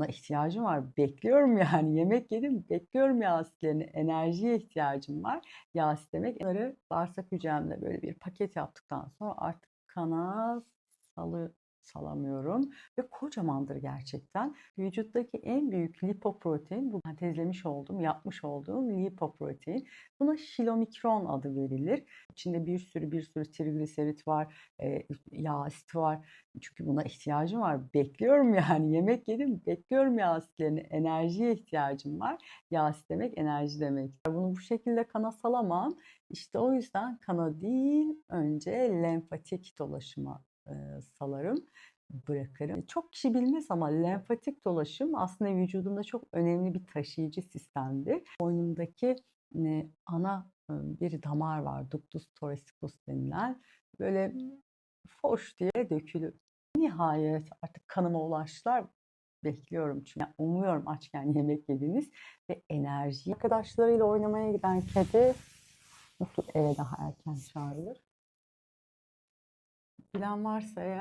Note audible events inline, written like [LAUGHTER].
buna ihtiyacım var. Bekliyorum yani [LAUGHS] yemek yedim. Bekliyorum yağ. Enerjiye ihtiyacım var. Yağ asit demek. Bunları bağırsak hücremde böyle bir paket yaptıktan sonra artık kana salı salamıyorum ve kocamandır gerçekten. Vücuttaki en büyük lipoprotein bu sentezlemiş olduğum, yapmış olduğum lipoprotein. Buna şilomikron adı verilir. İçinde bir sürü bir sürü trigliserit var, e, yağ asiti var. Çünkü buna ihtiyacım var. Bekliyorum yani [LAUGHS] yemek yedim, bekliyorum yağ asitlerini. Enerjiye ihtiyacım var. Yağ asit demek enerji demek. Bunu bu şekilde kana salamam. İşte o yüzden kana değil önce lenfatik dolaşıma salarım, bırakırım. Çok kişi bilmez ama lenfatik dolaşım aslında vücudumda çok önemli bir taşıyıcı sistemdir. Boynumdaki e, ana e, bir damar var, ductus thoracicus denilen. Böyle foş diye dökülür. Nihayet artık kanıma ulaştılar. Bekliyorum çünkü yani umuyorum açken [LAUGHS] yemek yediniz ve enerji. Arkadaşlarıyla oynamaya giden kedi nasıl eve daha erken çağrılır? Plan varsa eğer